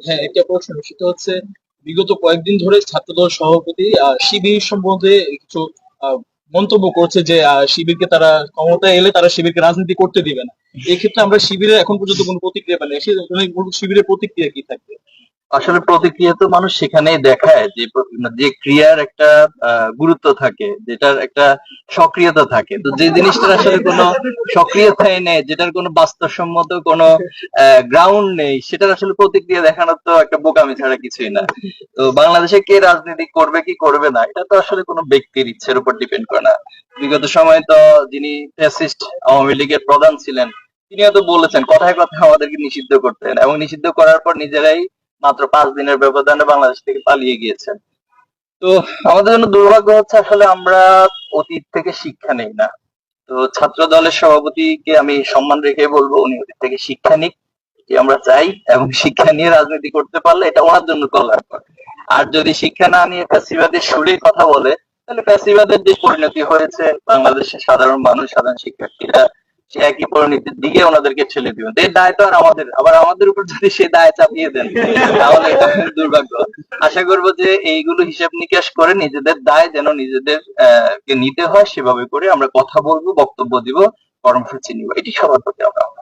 হ্যাঁ একটা প্রশ্ন। সেটা হচ্ছে, বিগত কয়েকদিন ধরে ছাত্রদল সভাপতি শিবির সম্বন্ধে কিছু মন্তব্য করছে যে শিবিরকে তারা ক্ষমতায় এলে তারা শিবিরকে রাজনীতি করতে দিবে না। এক্ষেত্রে আমরা শিবিরের এখন পর্যন্ত কোনো প্রতিক্রিয়া পাইনি। শিবিরের প্রতিক্রিয়া কি থাকবে? আসলে প্রতিক্রিয়া তো মানুষ সেখানেই দেখায় যে যে ক্রিয়ার একটা গুরুত্ব থাকে, যেটার একটা সক্রিয়তা থাকে। তো যে জিনিসটার আসলে কোনো সক্রিয়তাই নেই, যেটার কোনো বাস্তবসম্মত কোনো গ্রাউন্ড নেই, সেটার আসলে প্রতিক্রিয়া দেখানোর তো একটা বোকামি ছাড়া কিছুই না। তো বাংলাদেশে কে রাজনীতি করবে, কি করবে না, এটা তো আসলে কোনো ব্যক্তির ইচ্ছের উপর ডিপেন্ড করে না। বিগত সময়ে তো যিনি ফ্যাসিস্ট আওয়ামী লীগের প্রধান ছিলেন, তিনিও তো বলেছেন, কথায় কথায় আমাদেরকে নিষিদ্ধ করতেন এবং নিষিদ্ধ করার পর নিজেরাই মাত্র পাঁচ দিনের ব্যবধানে বাংলাদেশ থেকে পালিয়ে গিয়েছেন। তো আমাদের জন্য দুর্ভাগ্য হচ্ছে আসলে আমরা অতীত থেকে শিক্ষা নেই না। তো ছাত্র দলের সভাপতিকে আমি সম্মান রেখে বলব, উনি অতীত থেকে শিক্ষা নিক আমরা চাই, এবং শিক্ষা নিয়ে রাজনীতি করতে পারলে এটা ওনার জন্য কল্যাণকর। আর যদি শিক্ষা না নিয়ে ফ্যাসিবাদের সুরে কথা বলে, তাহলে ফ্যাসিবাদের যে পরিণতি হয়েছে, বাংলাদেশের সাধারণ মানুষ, সাধারণ শিক্ষার্থীরা একই পরিণতির দিকে ওনাদেরকে ঠেলে দিবেন এই দায় তো আর আমাদের, আবার আমাদের উপর যদি সে দায় চাপিয়ে দেন, তাহলে এটা দুর্ভাগ্য। আশা করব যে এইগুলো হিসাব নিকাশ করে নিজেদের দায় যেন নিজেদের কে নিতে হয় সেভাবে করে আমরা কথা বলব, বক্তব্য দিব কর্মসূচি নিব এটি সবার প্রতি আমরা